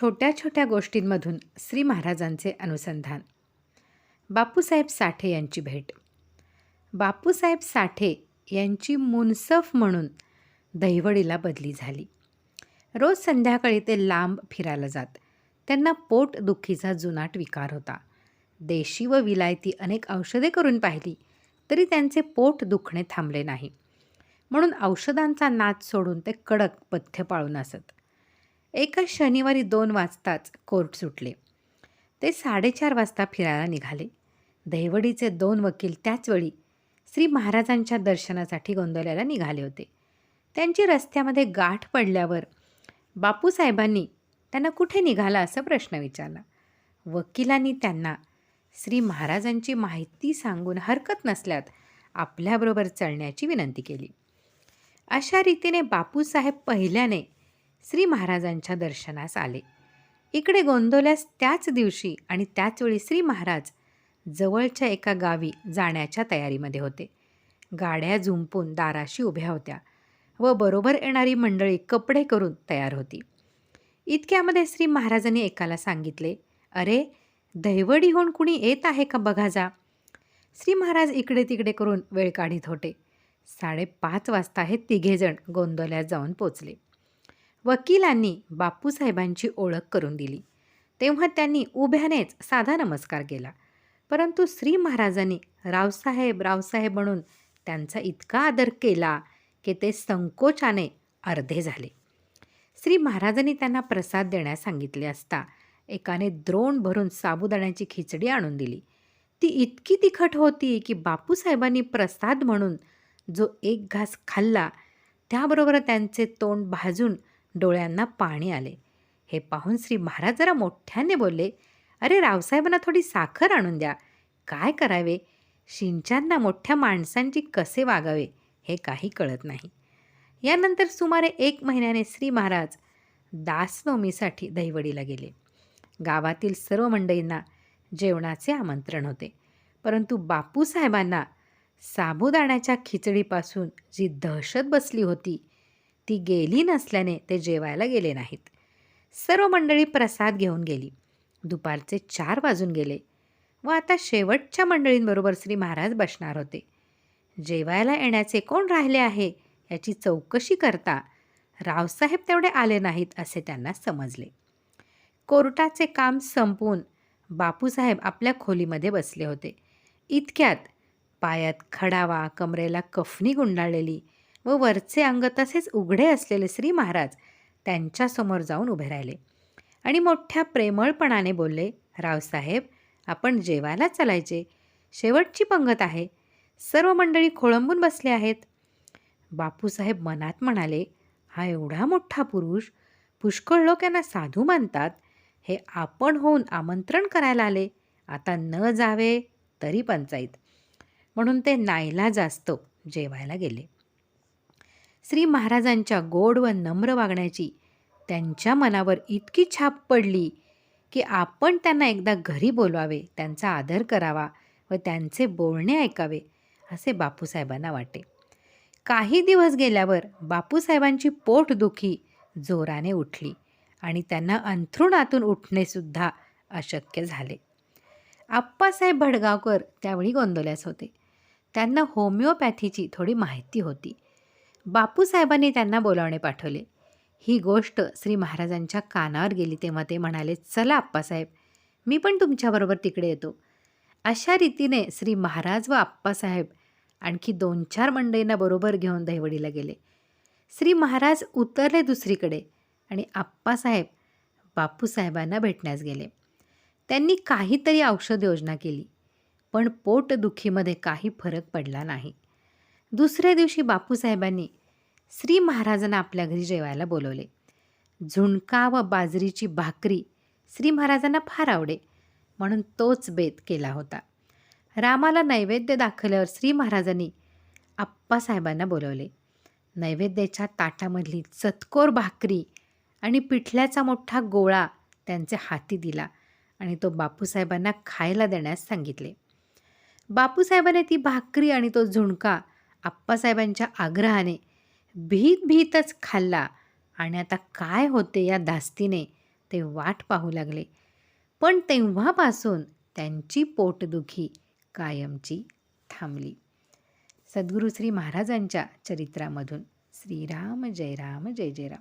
छोट्या छोट्या गोष्टींमधून श्री महाराजांचे अनुसंधान. बापूसाहेब साठे यांची भेट. बापूसाहेब साठे यांची मुनसफ म्हणून दहिवडीला बदली झाली. रोज संध्याकाळी ते लांब फिरायला जात. त्यांना पोटदुखीचा जुनाट विकार होता. देशी व विलायती अनेक औषधे करून पाहिली तरी त्यांचे पोट दुखणे थांबले नाही. म्हणून औषधांचा नाद सोडून ते कडक पथ्य पाळून असत. एका शनिवारी दोन वाजताच कोर्ट सुटले. ते साडेचार वाजता फिरायला निघाले. दहिवडीचे दोन वकील त्याचवेळी श्री महाराजांच्या दर्शनासाठी गोंदवल्याला निघाले होते. त्यांची रस्त्यामध्ये गाठ पडल्यावर बापूसाहेबांनी त्यांना कुठे निघाला असा प्रश्न विचारला. वकिलांनी त्यांना श्री महाराजांची माहिती सांगून हरकत नसल्यात आपल्याबरोबर चलण्याची विनंती केली. अशा रीतीने बापूसाहेब पहिल्याने श्री महाराजांच्या दर्शनास आले. इकडे गोंदवल्यास त्याच दिवशी आणि त्याचवेळी श्री महाराज जवळच्या एका गावी जाण्याच्या तयारीमध्ये होते. गाड्या झुंपून दाराशी उभ्या होत्या व बरोबर येणारी मंडळी कपडे करून तयार होती. इतक्यामध्ये श्री महाराजांनी एकाला सांगितले अरे दैवडीहून कुणी येत आहे का बघा जा. श्री महाराज इकडे तिकडे करून वेळ काढीत होते. साडेपाच वाजता हे तिघेजण गोंदवल्यात जाऊन पोचले. वकिलांनी बापूसाहेबांची ओळख करून दिली. तेव्हा त्यांनी उभ्यानेच साधा नमस्कार केला. परंतु श्री महाराजांनी रावसाहेब रावसाहेब म्हणून त्यांचा इतका आदर केला की ते संकोचाने अर्धे झाले. श्री महाराजांनी त्यांना प्रसाद देण्यास सांगितले असता एकाने द्रोण भरून साबुदाण्याची खिचडी आणून दिली. ती इतकी तिखट होती की बापूसाहेबांनी प्रसाद म्हणून जो एक घास खाल्ला त्याबरोबर त्यांचे तोंड भाजून डोळ्यांना पाणी आले. हे पाहून श्री महाराज जरा मोठ्याने बोलले अरे रावसाहेबांना थोडी साखर आणून द्या. काय करावे? शिंचांना मोठ्या माणसांची कसे वागावे? हे काही कळत नाही. यानंतर सुमारे एक महिन्याने श्री महाराज दासनवमीसाठी दहिवडीला गेले. गावातील सर्व मंडळींना जेवणाचे आमंत्रण होते. परंतु बापूसाहेबांना साबुदाण्याच्या खिचडीपासून जी दहशत बसली होती ती गेली नसल्याने ते जेवायला गेले नाहीत. सर्व मंडळी प्रसाद घेऊन गेली. दुपारचे चार वाजून गेले व आता शेवटच्या मंडळींबरोबर श्री महाराज बसणार होते. जेवायला येण्याचे कोण राहिले आहे याची चौकशी करता रावसाहेब तेवढे आले नाहीत असे त्यांना समजले. कोर्टाचे काम संपवून बापूसाहेब आपल्या खोलीमध्ये बसले होते. इतक्यात पायात खडावा कमरेला कफनी गुंडाळलेली व वरचे अंग तसेच उघडे असलेले श्री महाराज त्यांच्यासमोर जाऊन उभे राहिले. आणि मोठ्या प्रेमळपणाने बोलले रावसाहेब आपण जेवायला चालायचे. शेवटची पंगत आहे. सर्व मंडळी खोळंबून बसले आहेत. बापूसाहेब मनात म्हणाले हा एवढा मोठा पुरुष पुष्कळ लोक यांना साधू मानतात. हे आपण होऊन आमंत्रण करायला आले. आता न जावे तरी पंचायत म्हणून ते नाईला जास्त जेवायला गेले. श्री महाराजांच्या गोड व नम्र वागण्याची त्यांच्या मनावर इतकी छाप पडली की आपण त्यांना एकदा घरी बोलवावे त्यांचा आदर करावा व त्यांचे बोलणे ऐकावे असे बापूसाहेबांना वाटे. काही दिवस गेल्यावर बापूसाहेबांची पोटदुखी जोराने उठली आणि त्यांना अंथरुणातून उठणेसुद्धा अशक्य झाले. आप्पासाहेब भडगावकर त्यावेळी गोंदवल्यास होते. त्यांना होमिओपॅथीची थोडी माहिती होती. बापूसाहेबांनी त्यांना बोलावणे पाठवले. ही गोष्ट श्री महाराजांच्या कानावर गेली तेव्हा ते म्हणाले चला आप्पासाहेब मी पण तुमच्याबरोबर तिकडे येतो. अशा रीतीने श्री महाराज व आप्पासाहेब आणखी दोन चार मंडळींना बरोबर घेऊन दहिवडीला गेले. श्री महाराज उतरले दुसरीकडे आणि आप्पासाहेब बापूसाहेबांना भेटण्यास गेले. त्यांनी काहीतरी औषध योजना केली पण पोटदुखीमध्ये काही फरक पडला नाही. दुसऱ्या दिवशी बापूसाहेबांनी श्री महाराजांना आपल्या घरी जेवायला बोलवले. झुणका व बाजरीची भाकरी श्री महाराजांना फार आवडे म्हणून तोच बेत केला होता. रामाला नैवेद्य दाखवल्यावर श्री महाराजांनी आप्पासाहेबांना बोलवले. नैवेद्याच्या ताटामधली चतकोर भाकरी आणि पिठल्याचा मोठा गोळा त्यांचे हाती दिला आणि तो बापूसाहेबांना खायला देण्यास सांगितले. बापूसाहेबाने ती भाकरी आणि तो झुणका आप्पासाहेबांच्या आग्रहाने भीत भीतच खाल्ला. आणि आता काय होते या धास्तीने ते वाट पाहू लागले. पण तेव्हापासून त्यांची पोटदुखी कायमची थांबली. सद्गुरू श्री महाराजांच्या चरित्रामधून. श्रीराम जय राम जय जय राम.